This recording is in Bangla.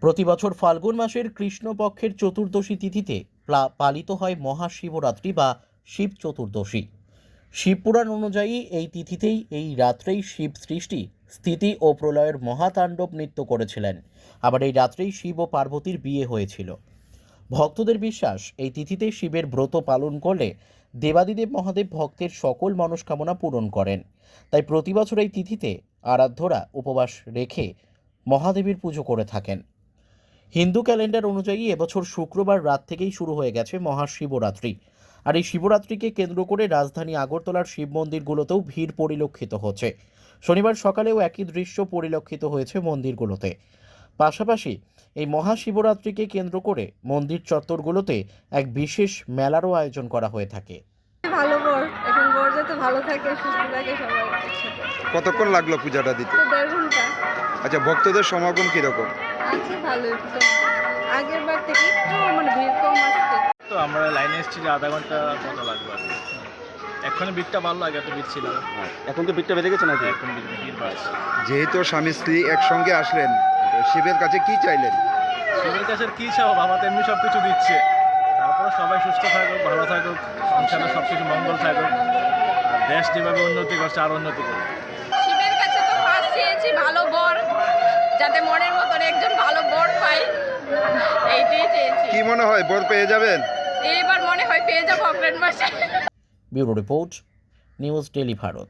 প্রতি বছর ফাল্গুন মাসের কৃষ্ণপক্ষের চতুর্দশী তিথিতে প্লা- পালিত হয় মহাশিবরাত্রি বা শিব চতুর্দশী। শিবপুরাণ অনুযায়ী এই তিথিতেই এই রাত্রেই শিব সৃষ্টি, স্থিতি ও প্রলয়ের মহাতাণ্ডব নৃত্য করেছিলেন। আবার এই রাত্রেই শিব ও পার্বতীর বিয়ে হয়েছিল। ভক্তদের বিশ্বাস, এই তিথিতে শিবের ব্রত পালন করলে দেবাদিদেব মহাদেব ভক্তের সকল মনস্কামনা পূরণ করেন। তাই প্রতি বছর এই তিথিতে আরাধ্যরা উপবাস রেখে মহাদেবের পুজো করে থাকেন। হিন্দু ক্যালেন্ডার অনুযায়ী এবছর শুক্রবার রাত থেকেই শুরু হয়ে গেছে মহাশিবরাত্রি। আর এই শিবরাত্রিকে কেন্দ্র করে রাজধানী আগরতলার শিব মন্দিরগুলোতেও ভিড় পরিলক্ষিত হচ্ছে। শনিবার সকালেও একই দৃশ্য পরিলক্ষিত হয়েছে মন্দিরগুলোতে। পাশাপাশি এই মহাশিবরাত্রিকে কেন্দ্র করে মন্দির চত্বরগুলোতে এক বিশেষ মেলারও আয়োজন করা হয়ে থাকে। ভালো বর এখন বর যাতে ভালো থাকে সুস্থ থাকে সবাই কতক্ষণ লাগল পূজাটা দিতে? আচ্ছা ভক্তদের সমাগম কীরকম? আছে ভালোই আগের বার থেকে একটু মানে ভিড় কম আসছে। তো আমরা লাইনে এসেছি যে আধা ঘণ্টা মতো লাগবে আর। এক্ষুনি ভিড়টা ভালো লাগে এত ভিড় ছিল। না। এখন তো বিটটা বেড়ে গেছে নাকি? এখন ভিড় বাড়ছে। যেহেতু স্বামী স্ত্রী একসঙ্গে আসলেন শিবের কাছে কি চাইলেন? শিবের কাছে কি চাও? বাবা তো এমনি সব কিছু দিচ্ছে। তারপরে সবাই সুস্থ থাকুক ভালো থাকুক সংসারে সব কিছু মঙ্গল থাকুক। আর দেশ যেভাবে উন্নতি করছে আর উন্নতি করুক মনে হয় বর পেয়ে যাবেন? এইবার মনে হয় পেয়ে যাব অগ্রেন মাসে bureau report news daily Bharat.